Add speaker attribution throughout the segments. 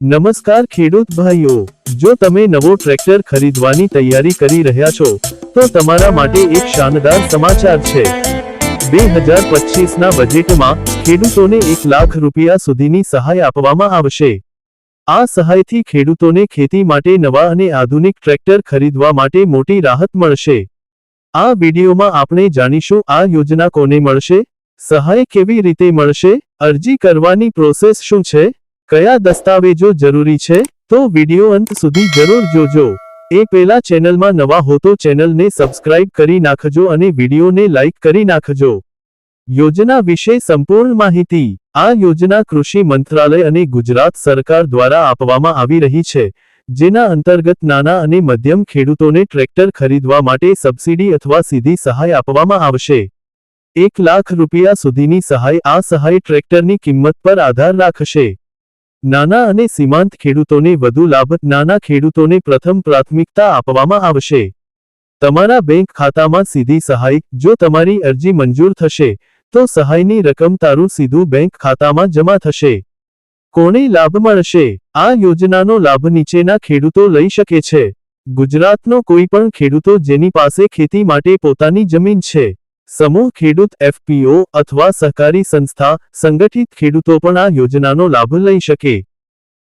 Speaker 1: નમસ્કાર ખેડૂત ભાઈઓ. જો તમે નવો ટ્રેક્ટર ખરીદવાની તૈયારી કરી રહ્યા છો, તો તમારા માટે એક શાનદાર સમાચાર છે. બે હજાર પચીસના બજેટમાં ખેડૂતોને એક લાખ રૂપિયા સુધીની સહાય આપવામાં આવશે. આ સહાયથી ખેડૂતોને ખેતી માટે નવા અને આધુનિક ટ્રેક્ટર ખરીદવા માટે મોટી રાહત મળશે. આ વિડીયોમાં આપણે જાણીશું આ યોજના કોને મળશે, સહાય કેવી રીતે મળશે, અરજી કરવાની પ્રોસેસ શું છે કયા દસ્તાવેજો જરૂરી છે તો વિડિયો અંત સુધી જરૂર જોજો. એ પેલા ચેનલમાં નવા હો તો ચેનલને સબસ્ક્રાઇબ કરી નાખજો અને વિડિયોને લાઇક કરી નાખજો. યોજના વિશે સંપૂર્ણ માહિતી આ યોજના કૃષિ મંત્રાલય અને ગુજરાત સરકાર દ્વારા આપવામાં આવી રહી છે, જેના અંતર્ગત નાના અને મધ્યમ ખેડૂતોને ટ્રેક્ટર ખરીદવા માટે સબસિડી અથવા સીધી સહાય આપવામાં આવશે. એક લાખ રૂપિયા સુધીની સહાય આ સહાય ટ્રેક્ટરની કિંમત પર આધાર રાખશે. નાના અને સીમાંત ખેડૂતોને વધુ લાભ, નાના ખેડૂતોને પ્રથમ પ્રાથમિકતા આપવામાં આવશે. તમારા બેંક ખાતામાં સીધી સહાય, જો તમારી અરજી મંજૂર થશે, તો સહાયની રકમ તારું સીધું બેંક ખાતામાં જમા થશે. કોને લાભ મળશે? આ યોજનાનો લાભ નીચેના ખેડૂતો લઈ શકે છે. ગુજરાતનો કોઈ પણ ખેડૂતો જેની પાસે ખેતી માટે પોતાની જમીન છે. સમૂહ ખેડૂત એફપીઓ અથવા સહકારી સંસ્થા સંગઠિત ખેડૂતો પણ આ યોજનાનો લાભ લઈ શકે.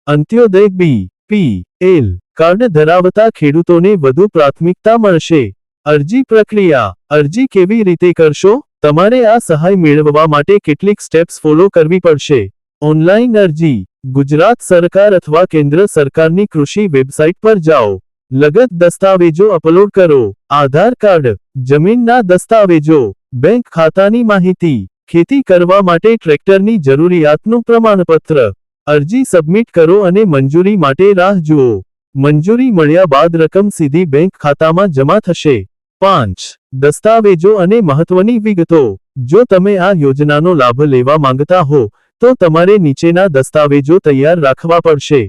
Speaker 1: Antyodaya B, P, L, card ધરાવતા ખેડૂતોને વધુ પ્રાથમિકતા મળશે. અરજી પ્રક્રિયા, અરજી કેવી રીતે કરશો? તમારે આ સહાય મેળવવા માટે કેટલીક સ્ટેપ્સ ફોલો કરવી પડશે. ઓનલાઈન અરજી, ગુજરાત સરકાર અથવા કેન્દ્ર સરકારની કૃષિ વેબસાઇટ પર જાઓ. લગત દસ્તાવેજો અપલોડ કરો. આધાર કાર્ડ, જમીનના દસ્તાવેજો, બેંક ખાતાની માહિતી, ખેતી કરવા માટે ટ્રેક્ટરની જરૂરિયાતનું પ્રમાણપત્ર, અરજી સબમિટ કરો અને મંજૂરી માટે રાહ જુઓ. મંજૂરી મળ્યા બાદ રકમ સીધી બેંક ખાતામાં જમા થશે. પાંચ, દસ્તાવેજો અને મહત્વની વિગતો. જો તમે આ યોજનાનો લાભ લેવા માંગતા હો, તો તમારે નીચેના દસ્તાવેજો તૈયાર રાખવા પડશે.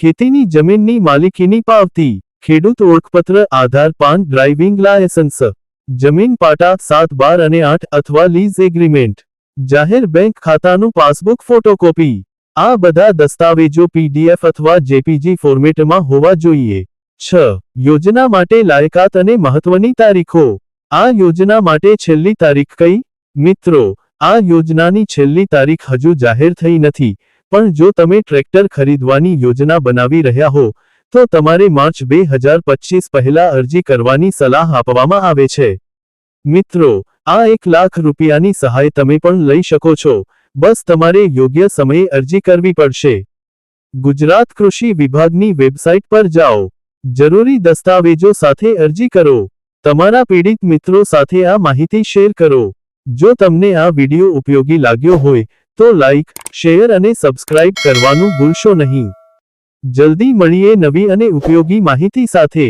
Speaker 1: ખેતીની જમીનની માલિકીની પાવતી, ખેડૂત ઓળખપત્ર, આધાર, પાન, ડ્રાઇવિંગ લાયસન્સ, જમીન પાટા, સાત બાર અને આઠ અથવા લીઝ એગ્રીમેન્ટ, જાહેર બેંક ખાતાનું પાસબુક ફોટોકોપી. આ બધા દસ્તાવેજો પીડીએફ અથવા જેપીજી ફોર્મેટમાં હોવા જોઈએ. છ. યોજના માટે લાયકાત અને મહત્વની તારીખો. આ યોજના માટે છેલ્લી તારીખ કઈ? મિત્રો, આ યોજનાની છેલ્લી તારીખ હજુ જાહેર થઈ નથી. પણ જો તમે ટ્રેક્ટર ખરીદવાની યોજના બનાવી રહ્યા હો, તો તમારે માર્ચ બે હજાર પચીસ પહેલા અરજી કરવાની સલાહ આપવામાં આવે છે. મિત્રો, આ એક લાખ રૂપિયાની સહાય તમે પણ લઈ શકો છો. બસ તમારે યોગ્ય સમયે અરજી કરવી પડશે. ગુજરાત કૃષિ વિભાગની વેબસાઇટ પર જાઓ. જરૂરી દસ્તાવેજો સાથે અરજી કરો. તમારા પીડિત મિત્રો સાથે આ માહિતી શેર કરો. જો તમને આ વિડિયો ઉપયોગી લાગ્યો હોય તો લાઇક શેર અને સબસ્ક્રાઇબ કરવાનું ભૂલશો નહીં. જલ્દી મળીએ નવી અને ઉપયોગી માહિતી સાથે.